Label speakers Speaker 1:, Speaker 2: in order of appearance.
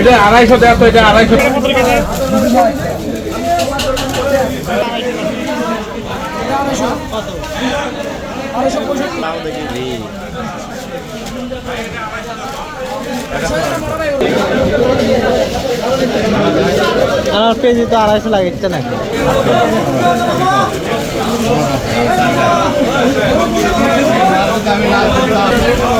Speaker 1: এটা আড়াইশো দেয় তো এটা আড়াইশো।
Speaker 2: আমার পেজি তো আড়াইশো লাগিচ্ছে নাকি
Speaker 1: আড়াইশো